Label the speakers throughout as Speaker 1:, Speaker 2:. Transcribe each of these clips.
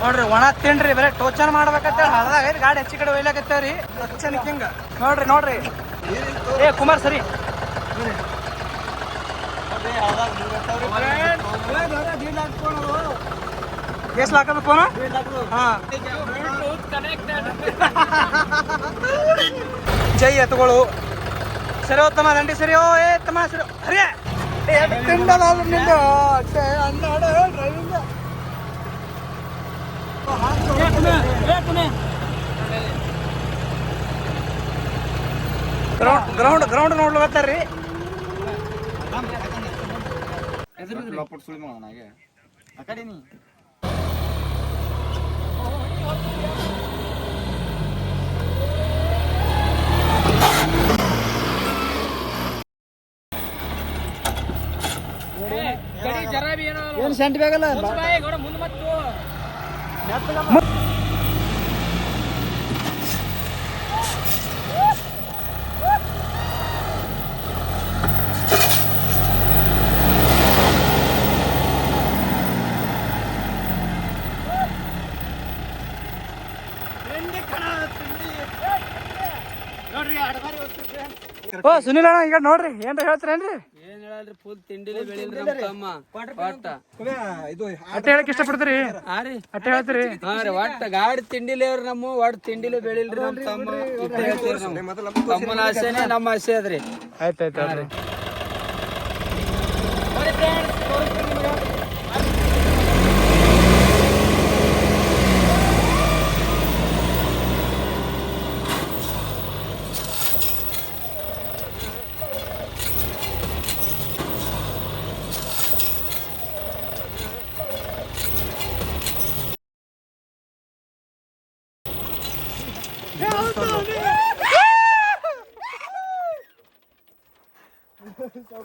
Speaker 1: ನೋಡ್ರಿ, ಒಣ ತಿನ್ರಿ, ಬರೀ ಟೋಚನ್ ಮಾಡ್ಬೇಕಂತ ಐತಿ ಗಾಡಿ ಹೆಚ್ಚು ಕಡೆ ಒಯ್ಲಾಕತ್ತೇವ್ರಿ. ಟೋಚನ್ ಹಿಂಗ. ನೋಡ್ರಿ ನೋಡ್ರಿ. ಏ, ಕುಮಾರ್, ಸರಿ. ಎಷ್ಟು ಹಾಕೋದು ಫೋನ್ ಜೈ ಎತ್ಗಳು ಸರಿ ತಮ್ಮ ದಂಡಿ ಸರಿ. ಓ, ಏ ತಮ್ಮ ಸರಿ. ಅರೇ ತಿಂಡಲ್ಲ ನಿಂದು. ಹನ್ನೆರಡು ಡ್ರೈವಿಂಗ್. ಗ್ರೌಂಡ್ ಗ್ರೌಂಡ್ ಗ್ರೌಂಡ್ ನೋಡ್ಲತ್ತಾರ್ರಿ ಏನು ಸೆಂಟ್ ಬೇಕಲ್ಲ? ಓ ಸುನಿಲ್ ಅಣ್ಣ ಈಗ ನೋಡ್ರಿ ಏನ್ರ ಹೇಳ್ತೀರೇನ್ರಿ?
Speaker 2: ಏನ್ ಹೇಳಲ್ರಿ ಫುಲ್ ತಿಂಡಿಲಿ ಬೆಳಿಲ್ರಿ ನಮ್ ತಮ್ಮ. ಒಟ್ಟ
Speaker 1: ಅಟ್ಟೆ ಹೇಳಕ್ ಇಷ್ಟಪಡ್ತೀರಿ?
Speaker 2: ಹಾ ರೀ.
Speaker 1: ಅಟ್ಟೆ ಹೇಳ್ತೀರಿ?
Speaker 2: ಹಾ ರೀ ಒಟ್ಟ ಗಾಡಿ ತಿಂಡಿಲಿ ಅವ್ರಿ ನಮ್ಮ ಒಟ್ ತಿಂಡಿಲಿ ಬೆಳಿಲ್ರಿ ನಮ್ ತಮ್ಮ. ಇಷ್ಟ ಹೇಳ್ತೀವ್ರಿ ನಾವು. ತಮ್ಮನ ಆಸೆನೆ ನಮ್ಮ ಆಸೆ ಅದ್ರಿ.
Speaker 1: ಆಯ್ತು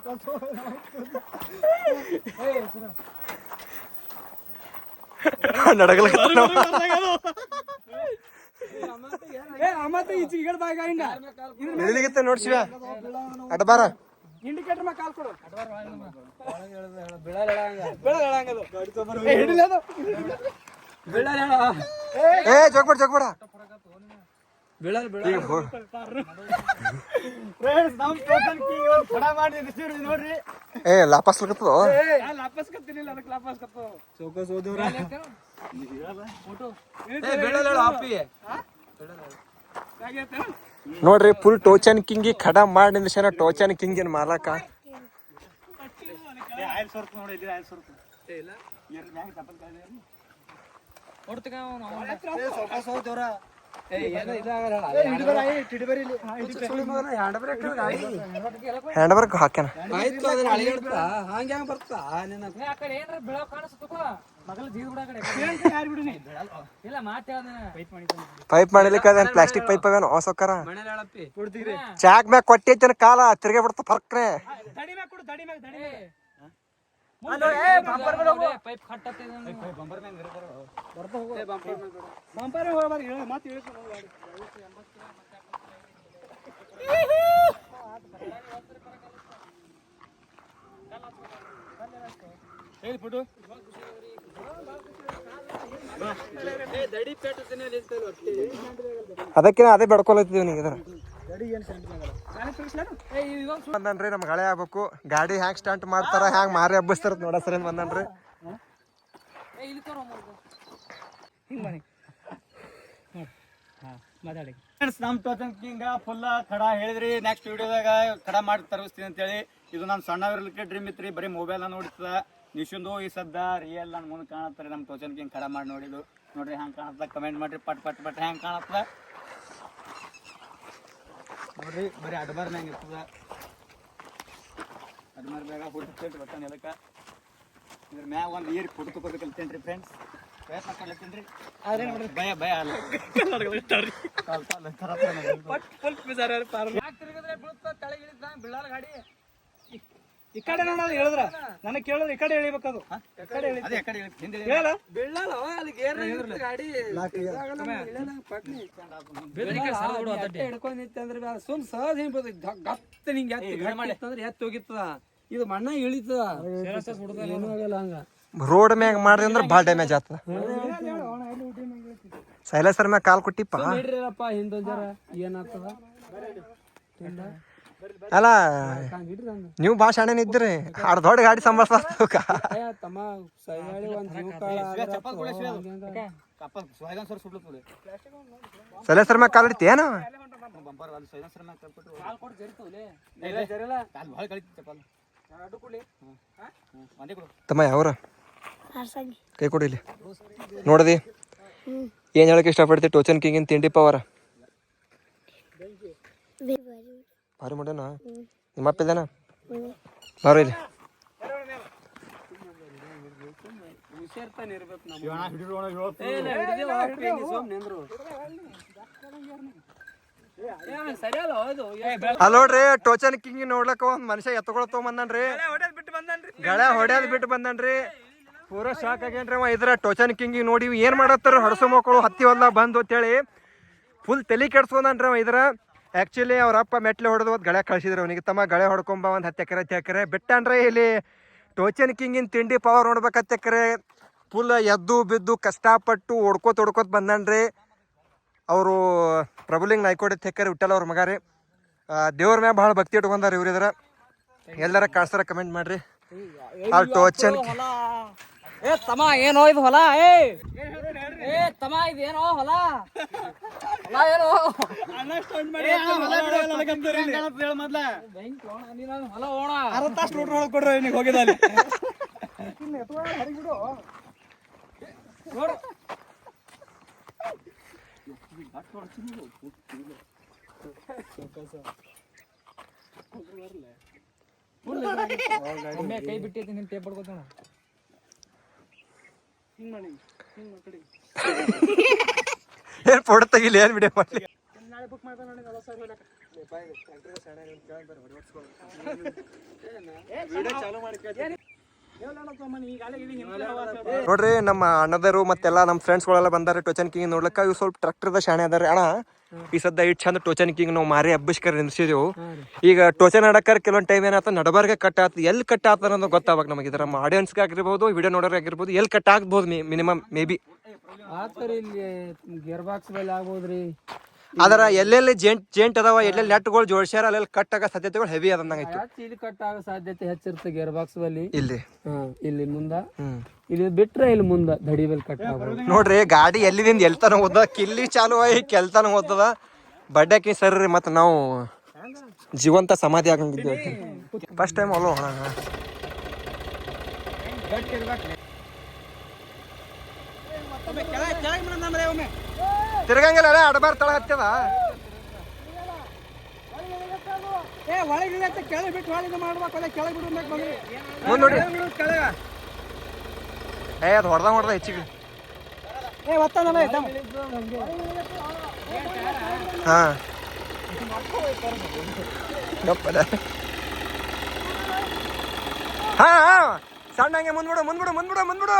Speaker 1: ನಡಗಲಿಕ್ಕೆ ನೋಡಿ ಶಿವ. ಅಡ್ಡ ಬಾರ. ಇಂಡಿಕೇಟರ್ ಮ್ಯಾಗ ಕಾಲ್ ಕೊಡು.
Speaker 2: ಬೀಳಲ್ಲ.
Speaker 1: ಏ
Speaker 3: ಜೋಗ್ಬೇಡ ಜೋಗ್ಬೇಡ
Speaker 2: ಬೀಳಲ್ಲ ಬೀಳಲ್ಲ
Speaker 1: ಫ್ರೆಂಡ್ಸ್ ನಮ್ ಮಾಡಿ ನೋಡ್ರಿ.
Speaker 3: ಏ ಲಾಪಾಸ್ ಲಗತ್ತದ
Speaker 1: ಏ, ಲಾಪಸ್ ಕತ್ತಿನಿಲ್ಲ ಅದಕ್ಕೆ ಲಾಪಸ್ ಕತ್ತು. ಚೌಕಸ್ ಹೋದವ್ರ
Speaker 2: ಏ ಬೀಳಲ್ಲ ಅಪ್ಪಿ
Speaker 3: ನೋಡ್ರಿ ಫುಲ್ ಟೋಚನ್ ಕಿಂಗಿ ಖಡ ಮಾಡಿ ನಿಂದ್ರಸ್ಯಾನ ಟೋಚನ್ ಕಿಂಗಿನ ಮಾಲಕ. ಹ್ಯಾಂಡ್ ಬ್ರೇಕ್ ಹಾಕ್ಯಾನ. ಪೈಪ್ ಮಾಡಿಲಿಕ್ಕೆ ಅದೇನ್ ಪ್ಲಾಸ್ಟಿಕ್ ಪೈಪ್ ಅವೇನು ಹೊಸಕರ
Speaker 2: ಮನೇಲಿ ಹೇಳಪ್ಪಿ.
Speaker 1: ಕೊಡ್ತೀರಿ.
Speaker 3: ಚಾಕ್ ಮ್ಯಾಗ ಕೊಟ್ಟಿ ಕಾಲ ತಿರ್ಗೇ ಬಿಡ್ತ ಫರ್ಕ್ರೆ
Speaker 1: ದಡಿ ಮ್ಯಾಗ ಕೊಡು ದಡಿ ಮ್ಯಾಗ ದಡಿ
Speaker 3: ಅದಕ್ಕೆ ಅದೇ ಬೆಡ್ಕೊಲತ್ತಿದೀವಿ ನೀವು ಇದ್ರ
Speaker 1: ನಾನು
Speaker 3: ಬಂದನ್ರಿ, ನಮ್ಗೆ ಹಳೆ ಆಗ್ಬೇಕು. ಗಾಡಿ ಹ್ಯಾಂಗ್ ಸ್ಟಂಟ್ ಮಾಡ್ತಾರ, ಹ್ಯಾಂಗ್ ಮಾರಿ ಹಬ್ಬಸ್ತಾರ ನೋಡ ಸರ್ ಬಂದನ್ರಿ.
Speaker 1: ನಮ್ ಟೋಚನ್ ಕಿಂಗ ಫುಲ್ ಕಡ ಹೇಳಿದ್ರಿ. ನೆಕ್ಸ್ಟ್ ವಿಡಿಯೋದಾಗ ಕಡ ಮಾಡಿ ತರಿಸ್ತೀನಿ ಅಂತೇಳಿ. ಇದು ನನ್ನ ಇರ್ಲಿಕ್ಕೆ ಡ್ರೀಮ್ ಇತ್ರಿ. ಬರೀ ಮೊಬೈಲ್ ನೋಡಿರ್ತದ. ನಿಶುಂದು ಈ ಸದ್ದ ರಿಯಲ್ ನನ್ನ ಮುಂದೆ ಕಾಣತ್ತಾರೆ. ನಮ್ಮ ಟೋಚನ್ ಕಿಂಗ್ ಖಡ ಮಾಡಿ ನೋಡಿದ್ದು. ನೋಡ್ರಿ, ಹ್ಯಾಂಗೆ ಕಾಣತ್ತ ಕಮೆಂಟ್ ಮಾಡ್ರಿ. ಪಟ್ ಪಟ್ ಪಟ್, ಹ್ಯಾಂಗೆ ಕಾಣತ್ತ ನೋಡ್ರಿ ಬರೀ ಅಡ್ಬಾರ್ನಂಗೆ ಇರ್ತದ. ಅಡ್ಮಾರ್ ಬ್ಯಾಗ ಹುಡುಕ್ತೇನೆ ಬಟ್ಟ ನೆಲಕ್ಕೆ ಇದ್ರ ಮ್ಯಾಗ ಒಂದು ಏರಿ ಫೋಟೋ ತಗೋಬೇಕು ಕಲ್ತೇನ್ರಿ ಫ್ರೆಂಡ್ಸ್ ಪ್ರಯತ್ನ ಮಾಡ್ಲತ್ತೀನ್ರಿ ಆದ್ರೆ ನೋಡ್ರಿ ಭಯ ಭಯ ಅಲ್ಲ. ಕಾಲ್ ಕಾಲ್ ಥರ ಥರ ನೋಡಿ. ಈ ಕಡೆ ನೋಡೋದು ಹೇಳಿದ್ರ? ನನಗೆ ಕೇಳಿದ್ರೆ ಈ ಕಡೆ ಎಳಿಬೇಕದು. ಈ ಕಡೆ ಎಳಿ ಅದೇ ಕಡೆ ಹಿಂದೆ ಎಳಿ. ಹೇಳ.
Speaker 2: ಬೀಳಲ್ಲ ಅಲ್ಲಿ ಗೇರ್ ಗಾಡಿ ಹಿಡ್ಕೊಂಡ್ ನಿಂತಂದ್ರೆ. ಸುಮ್ ಸಹಜ ಗತ್ತ ನಿಂಗೆ ಎತ್ತಿ ಹೋಗಿತ್ತದ. ಇದು ಮಣ್ಣ ಇಳಿತದ ಏನೂ ಆಗಲ್ಲ ಹಂಗ.
Speaker 3: ರೋಡ್ ಮ್ಯಾಗ ಮಾಡ್ರಿ ಅಂದ್ರೆ ಭಾಳ ಡ್ಯಾಮೇಜ್ ಆಗ್ತದ. ಸೈಲೆನ್ಸರ್ ಮ್ಯಾಗ ಕಾಲ್ ಕೊಟ್ಟಿಪ್ಪ.
Speaker 2: ಹಿಂದೊಂದ್ ಜರ. ಏನಾಗ್ತದ?
Speaker 3: ಅಲ್ಲ, ನೀವು ಭಾಳ ಶಾಣೆನ ಇದ್ರಿ ಅರ್ಧ ದೊಡ್ಡ ಗಾಡಿ ಸಂಭಾಳ್ಸ್ತಾರ ಸಲ ಕಾಲ್ ಇಡ್ತಿ
Speaker 1: ಕೊಡು
Speaker 3: ತಮ್ಮ ಯಾವ್ರ? ಕೈ ಕೊಡಿಲಿ ನೋಡದಿ? ಏನ್ ಹೇಳಕ್ ಇಷ್ಟಪಡ್ತಿ? ಟೋಚನ್ ಕಿಂಗಿನ ತಿಂಡಿ ಪವರ? ಭಾರಿ ಮಾಡ್ಯಾನ ನಿಮ್ಮ ಅಪ್ಪ ಇದ್ದಾನ? ಬಾರೋ ಇಲ್ಲಿ.
Speaker 2: ಅಲ್ಲೋಡ್ರಿ ಅಲ್ಲ
Speaker 3: ನೋಡ್ರಿ ಟೋಚನ್ ಕಿಂಗ್ ನೋಡ್ಲಕ್ಕ ಒಂದ್ ಮನುಷ್ಯ ಎತ್ತಕೊಳ ತೊಗೊಂಬಂದನ್ರಿ. ಗಳೆ ಹೊಡ್ಯಾದ್ ಬಿಟ್ಟು ಬಂದನ್ರಿ. ಪೂರ ಶಾಕ್ ಆಗೇನ್ರಿ ಅವ. ಇದ್ರ ಟೋಚನ್ ಕಿಂಗ್ ನೋಡಿ ಏನ್ ಮಾಡತ್ತಾರ? ಹೊಡಸು ಮಕ್ಕಳು ಹತ್ತಿ ಹೊಲ್ದಾಗ ಬಂದು ಅಂತೇಳಿ. ಫುಲ್ ತಲೆ ಕೆಡ್ಸ್ಕೊಂಡನ್ರಿ ಅವ ಇದ್ರ. ಆಕ್ಚುಲಿ ಅವ್ರ ಅಪ್ಪ ಮೆಟ್ಲು ಹೊಡೆದು ಒಂದು ಗಳೆ ಕಳ್ಸಿದ್ರು ಅವನಿಗೆ. ತಮ್ಮ ಗಳೆ ಹೊಡ್ಕೊಂಬ ಒಂದು ಹತ್ತು ಎಕರೆ ಹತ್ತು ಎಕರೆ. ಬಿಟ್ಟನ್ರಿ ಇಲ್ಲಿ ಟೋಚನ್ ಕಿಂಗಿನ ತಿಂಡಿ ಪವರ್ ನೋಡ್ಬೇಕತ್ತ ಎಕರೆ. ಫುಲ್ ಎದ್ದು ಬಿದ್ದು ಕಷ್ಟಪಟ್ಟು ಓಡ್ಕೋತ ಓಡ್ಕೋತ ಬಂದನ್ರಿ. ಅವರು ಪ್ರಭುಲಿಂಗ್ ನಾಯ್ಕೋಡಿ ತೆಕ್ಕರಿ ಹುಟ್ಟಲ್ಲ ಅವ್ರ ಮಗ ರೀ ದೇವ್ರ ಮ್ಯಾಗ ಭಾಳ ಭಕ್ತಿ ಇಟ್ಕೊಂಡಾರ ಇವ್ರ ಇದ್ರ. ಎಲ್ಲರ ಕಾಣಿಸ್ತಾರ ಕಮೆಂಟ್ ಮಾಡ್ರಿ. ಆ ಟೋಚನ್
Speaker 2: ಹೊಲ. ಏ ತಮ್ಮ ಏನೋ ಇದು ಹೊಲ ಏ ಏ ಏನೋ ಹೊಲ? ಹೊಲ ಏನೋ?
Speaker 1: ಹೇಳು ಮೊದ್ಲ.
Speaker 2: ಬೆಂಕಿ ಓಣ ನೀನು ಹೊಲ ಓಣ
Speaker 1: ಕೊಡ್ರಿ ಹೋಗಿದ ಅಲ್ಲಿ.
Speaker 2: ಒಮ್ಮೆ ಕೈ ಬಿಟ್ಟಿದ್ದೀನಿ ನಿನ್ ಟೇಪ್ ಪಡ್ಕೋತಾನ
Speaker 3: ಏನ್ ಫೋಟೋ ತೆಗಿಲಿ ಏನ್ ವಿಡಿಯೋ ಮಾಡ್ಲಿ? ನೋಡ್ರಿ ನಮ್ಮ ಅಣ್ಣದರು ಮತ್ತೆಲ್ಲ ನಮ್ಮ ಫ್ರೆಂಡ್ಸ್ಗಳೆಲ್ಲ ಬಂದಾರೆ ಟೋಚನ್ ಕಿಂಗ್ ನೋಡ್ಲಕ್ಕ ಇವ್ ಸ್ವಲ್ಪ ಟ್ರಕ್ಟರ್ದ ಶಾಣೆ ಅದಾರೆ ಅಣ್ಣ ಈ ಸದ್ದ ಇಟ್ ಚಂದ ಟೋಚನ್ ಕಿಂಗ್ ನಾವು ಮಾರಿ ಹಬ್ಬಸ್ಕರ್ ನಿಲ್ಸಿದೆವು. ಈಗ ಟೋಚನ್ ಆಡಕ್ಕಾರ ಕೆಲವೊಂದು ಟೈಮ್ ಏನಾತ ನಡಬಾರ್ಗೆ ಕಟ್ ಆತ ಎಲ್ಲಿ ಕಟ್ ಆತ ಅನ್ನೋದು ಗೊತ್ತಾವಾಗ ನಮಗೆ. ಇದರ ಆಡಿಯನ್ಸ್ಗೆ ಆಗಿರ್ಬೋದು ವಿಡಿಯೋ ನೋಡೋರ್ ಆಗಿರ್ಬೋದು ಎಲ್ಲಿ ಕಟ್ ಆಗ್ಬೋದು ಮಿನಿಮಮ್ ಮೇ ಬಿ
Speaker 2: ಆತರ ಇಲ್ಲಿ ಗೇರ್ ಬಾಕ್ಸ್ ಮೇಲೆ ಆಗ್ಬೋದ್ರಿ.
Speaker 3: ಅದರ ಎಲ್ಲೆಲ್ಲಿ ಜೆಂಟ್ ಜೆಂಟ್ ಅದಾವ ಎಲ್ಲೆಲ್ಲಿ ನೆಟ್ಗಳು ಜೋಡಿಸ್ಯಾರ ಅಲ್ಲೆಲ್ಲಿ ಕಟ್ ಆಗ ಸಾಧ್ಯತೆಗಳು ಹೆವಿ ಅದ
Speaker 2: ನಂಗೆ ಇಲ್ಲಿ ಕಟ್ ಆಗ ಸಾಧ್ಯತೆ ಹೆಚ್ಚಿರುತ್ತೆ ಗೇರ್ ಬಾಕ್ಸ್ ಬಲ್ಲಿ
Speaker 3: ಇಲ್ಲಿ
Speaker 2: ಇಲ್ಲಿ ಮುಂದ. ಇಲ್ಲಿ ಬಿಟ್ರೆ ಇಲ್ಲಿ ಮುಂದ ದಡಿ ಮೇಲೆ ಕಟ್
Speaker 3: ನೋಡ್ರಿ ಗಾಡಿ ಎಲ್ಲಿದಿಂದ ಎಲ್ತಾನ ಹೋದ ಕಿಲ್ಲಿ ಚಾಲು ಆಗಿ ಕೆಲ್ತಾನ ಹೋದದ. ಸರಿ ಸರ್ರಿ ಮತ್ತೆ ನಾವು ಜೀವಂತ ಸಮಾಧಿ ಆಗಂಗಿದ್ದೇವೆ. ಫಸ್ಟ್ ಟೈಮ್ ಅಲ್ಲೋ ಅಣ್ಣ ತಿರ್ಗಂಗಿಲ್ಲ ಅಡಬಾರ್ ತಳ ಹತ್ತದ
Speaker 2: ಏ ಒಳಗಿಲ್ಲ ಕೆಳಗೆ ಬಿಟ್ಟು ಒಳಗೆ ಮಾಡ್ಬೇಕು ಅಲ್ಲ ಕೆಳಗೆ ಬಂದ್ರಿ
Speaker 3: ಮುಂದ್ ನೋಡಿ ಏ ಅದು ಹೊಡೆದ ಹೊಡೆದ ಹೆಚ್ಚಿಗೆ.
Speaker 2: ಏ ಒತ್ತನಲ್ಲ
Speaker 3: ಹಾ. ಹಾಂ ಹಾ. ಹಾಂ ಸಣ್ಣ ಹಂಗೆ ಮುಂದ್ಬಿಡು ಮುಂದ್ಬಿಡು ಮುಂದ್ಬಿಡು ಮುಂದ್ಬಿಡು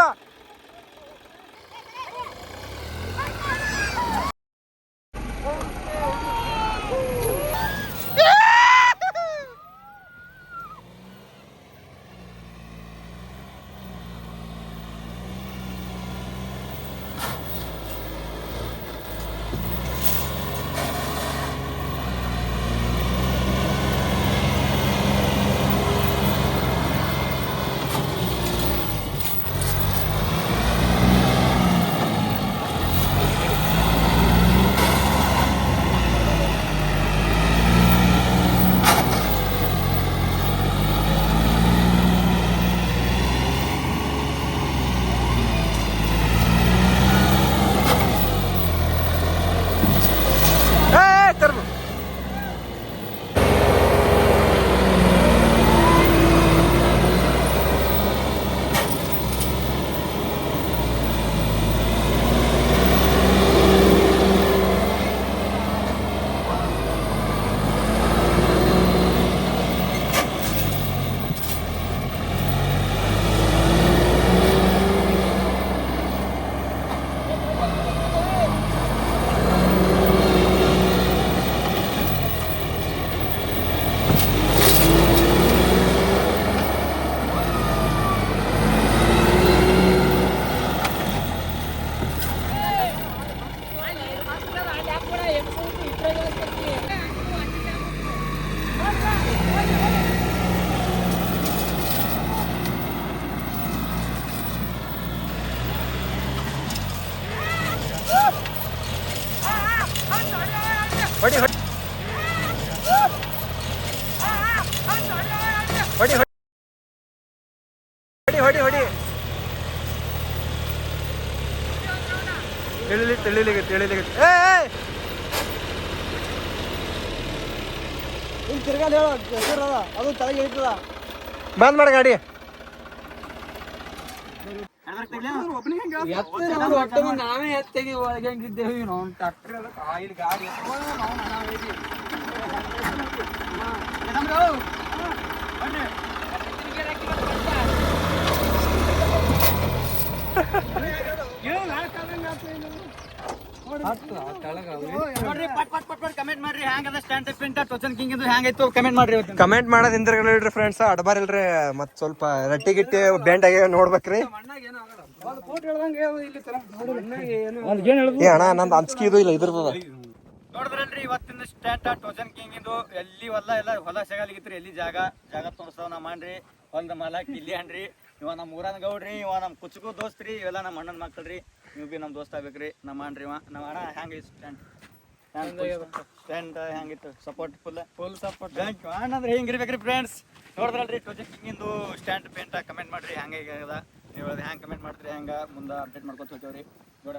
Speaker 3: ಹೊಡಿ ಹೊಡಿ. ಹೊಡಿ ಹೊಡಿ ತಿಳಿಲಿ ತಿಳಿಲಿಗೆ ತಿಳಿಲಿಗೆ ಏ ಏ! ಬಂದ್ ಅದು ಗಾಡಿ
Speaker 2: ಇರ್ತದ. ಬಂದ್ ಮಾಡ ಗಾಡಿ. ನಾವೇ ಎತ್ತಿಗೆ ಒಳಗಂಗಿದ್ದೇವೆ ನಾವು ಟ್ರ್ಯಾಕ್ಟರ್ ಆಯಿಲ್ ಗಾಡಿ.
Speaker 1: ಕಮೆಂಟ್ ಮಾಡ್ರಿ. ಹ್ಯಾಂಗದ ಸ್ಟ್ಯಾಂಡ್ ಪಿಂಟ ಟೋಚನ್ ಕಿಂಗ್ ಇದು ಹ್ಯಾಂಗೈತು ಕಮೆಂಟ್ ಮಾಡ್ರಿ ಇವತ್ತು
Speaker 3: ಕಮೆಂಟ್ ಮಾಡೋದ್ ಹಿಂದ್ರಗಲ್ರಿ ಫ್ರೆಂಡ್ಸ್ ಅಡಬಾರ್ ಇಲ್ರಿ ಮತ್ ಸ್ವಲ್ಪ ರಟ್ಟಿ ಗಿಟ್ಟಿ ಬ್ಯಾಂಡ್ ಆಗ್ಯಾವ ನೋಡ್ಬೇಕ್ರಿ.
Speaker 2: ಮಣ್ಣಾಗ ಏನೂ ಆಗಲ್ಲ. ಒಂದು ಫೋಟೋ ಹೇಳ್ದಂಗೆ ಇಲ್ಲಿ ತರ ಮಣ್ಣಾಗ ಏನೂ
Speaker 3: ಏ ಅಣ್ಣ ನಂದು ಅಂಜಿಕೆ ಇದು ಇಲ್ಲ ಇದ್ರದ
Speaker 1: ನೋಡಿದ್ರಲ್ರಿ ಇವತ್ತಿನ ಸ್ಟ್ಯಾಂಟ ಟೋಜನ್ ಕಿಂಗ್ ಇದು ಎಲ್ಲಿ ಹೊಲ ಎಲ್ಲ ಹೊಲ ಸಿಗಲಿಗಿತ್ರಿ ಎಲ್ಲಿ ಜಾಗ. ಜಾಗ ತೋರಿಸ್ತಾವ ನಾ ಮಾಡ್ರಿ. ಹೊಲ್ದ ಮಲ ಇಲ್ಲಿ ಅನ್ರಿ. ಇವ ನಮ್ಮ ಊರನ್ ಗೌಡ್ರಿ ಇವ ನಮ್ಮ ಕುಚಕು ದೋಸ್ತ್ರಿ ಇವೆಲ್ಲ ನಮ್ಮ ಅಣ್ಣನ ಮಕ್ಕಳ್ರಿ ನೀವು ಬಿ ನಮ್ಮ ದೋಸ್ತ ಆಗ್ಬೇಕ್ರಿ ನಮ್ಮ ಅಣ್ಣ್ರಿ ಇವ. ನಮ್ಮ ಅಣ್ಣ ಹೆಂಗ ಸ್ಟ್ಯಾಂಡ್? ಸ್ಟ್ಯಾಂಡ್ ಹೆಂಗಿತ್ತು ಸಪೋರ್ಟ್ ಫುಲ್ ಫುಲ್ ಸಪೋರ್ಟ್ ಅಣ್ಣಂದ್ರೆ ಹಿಂಗಿರ್ಬೇಕ್ರಿ ಫ್ರೆಂಡ್ಸ್ ನೋಡಿದ್ರಲ್ರಿ ಟೋಚನ್ ಕಿಂಗಿಂದು ಸ್ಟ್ಯಾಂಡ್ ಪೇಂಟ ಕಮೆಂಟ್ ಮಾಡ್ರಿ ಹೆಂಗೆ ಆಗ್ಯದ? ನೀವು ಹೆಂಗೆ ಕಮೆಂಟ್ ಮಾಡ್ತೀರಿ ಹೆಂಗೆ ಮುಂದೆ ಅಪ್ಡೇಟ್ ಮಾಡ್ಕೊತ ಹೋಗ್ತೇವ್ರಿ. ನೋಡ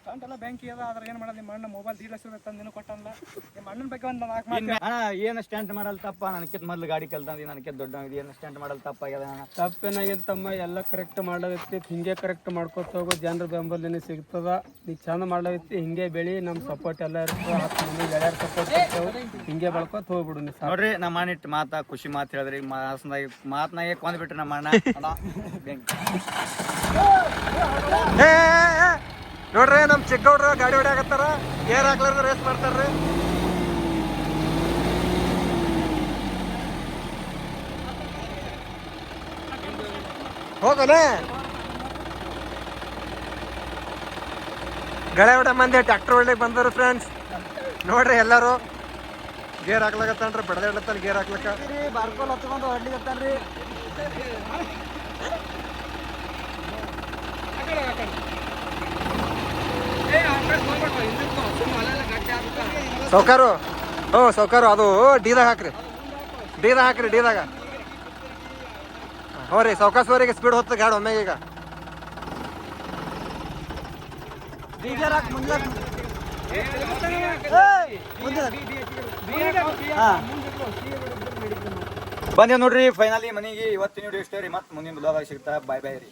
Speaker 4: ಸ್ಟಂಟ್ ಬ್ಯಾಂಕ್ ಅದ ಅದ್ರ ಏನ್ ಮಾಡಲ್ಲ ನಿಮ್ಮ ಅಣ್ಣ ಮೊಬೈಲ್ ದೀಡ್ ಲಕ್ಷ ರೂಪಾಯಿ ತಂದಿನ ಕೊಟ್ಟಲ್ಲ ನಿಮ್ಮ ಅಣ್ಣನ ಬಗ್ಗೆ ಒಂದು ನಾಲ್ಕು ಮಾತು
Speaker 1: ಅಣ್ಣ ಏನು ಸ್ಟ್ಯಾಂಡ್ ಮಾಡಲ್ಲ ತಪ್ಪ? ನನಕಿತ್ ಮೊದ್ಲು ಗಾಡಿ ಕಲ್ತಂದಿ ನನಕಿತ್ ದೊಡ್ಡ ಏನು ಸ್ಟ್ಯಾಂಡ್ ಮಾಡಲ್ಲ ತಪ್ಪ ಆಗ್ಯದ ಅಣ್ಣ?
Speaker 2: ತಪ್ಪೇನಾಗಿಲ್ಲ ತಮ್ಮ ಎಲ್ಲ ಕರೆಕ್ಟ್ ಮಾಡೋದೈತಿ ಹಿಂಗೆ ಕರೆಕ್ಟ್ ಮಾಡ್ಕೊತ ಹೋಗೋ ಜನರ ಬೆಂಬಲನೇ ಸಿಗ್ತದ. ನೀ ಚಂದ ಮಾಡೋದೈತಿ ಹಿಂಗೆ ಬೆಳಿ ನಮ್ಮ ಸಪೋರ್ಟ್ ಎಲ್ಲ ಇರ್ತದೆ. ಹತ್ತು ಮಂದಿ ಗೆಳೆಯರ ಸಪೋರ್ಟ್ ಹಿಂಗೆ ಬೆಳ್ಕೊತ ಹೋಗ್ಬಿಡು ನೀ.
Speaker 1: ನೋಡ್ರಿ ನಮ್ಮ ಅಣ್ಣ ಇಟ್ಟು ಮಾತಾ ಖುಷಿ ಮಾತು ಹೇಳಿದ್ರಿ. ಮಾಸ್ನಾಗ ಮಾತನಾಗೆ ಕೊಂದ್ಬಿಟ್ರಿ ನಮ್ಮ ಅಣ್ಣ.
Speaker 3: ನೋಡ್ರಿ, ನಮ್ ಚಿಕ್ಕವ್ರು ಗಾಡಿ ಹೊಡ್ಯಾಕತ್ತಾರ. ಏರ್ ಹಾಕ್ಲಾರ್ದ ರೇಸ್ ಮಾಡ್ತಾರ್ರಿ. ಹೋಗಲೇ? ಗಳೆ ಹೊಡೆ ಮಂದಿ ಟ್ಯಾಕ್ಟರ್ ಹೊಡ್ಲಿಕ್ಕೆ ಬಂದರು ಫ್ರೆಂಡ್ಸ್ ನೋಡ್ರಿ ಎಲ್ಲರೂ. ಗೇರ್ ಹಾಕ್ಲಾಕತ್ತನ್ರಿ, ಬಡದೆ ಹೇಳತ್ತಾನ ಗೇರ್ ಹಾಕ್ಲಕ್ಕ.
Speaker 1: ಬಾರ್ಕೋಲ್ ಹತ್ಕೊಂಡು ಹೊಡ್ಲಿಕತ್ತಾನ್ರಿ
Speaker 2: ಏ, ಆ ಕಡೆ ಹೋಗ್ಬೇಡ್ರಿ, ಹಿಂದಕ್ಕೆ ಬಾ, ಸುಮ್ನೆ ಅಲ್ಲೆಲ್ಲ ಗಟ್ಟಿ ಆಗ್ಬಿಟ್ಟ.
Speaker 3: ಸೌಕಾರು. ಹ್ಞೂ ಸೌಕಾರು ಅದು ಡೀದಾಗ ಹಾಕ್ರಿ. ಡೀದಾಗ ಹಾಕ್ರಿ ಡೀದಾಗ. ಹ್ಞೂ ರೀ ಸೌಕಾಸವರಿಗೆ ಸ್ಪೀಡ್ ಹೊತ್ತು ಗಾಡಿ ಒಮ್ಮೆ ಈಗ.
Speaker 1: ಬಂದೆ ನೋಡ್ರಿ ಫೈನಲಿ ಮನೆಗೆ ಇವತ್ತಿನ ವಿಡಿಯೋ ಇಷ್ಟೇ ರೀ. ಮತ್ತೆ ಮುಂದಿನ ಬ್ಲಾಗ್ ಸಿಗ್ತಾ ಬಾಯ್ ಬಾಯ್ ರೀ.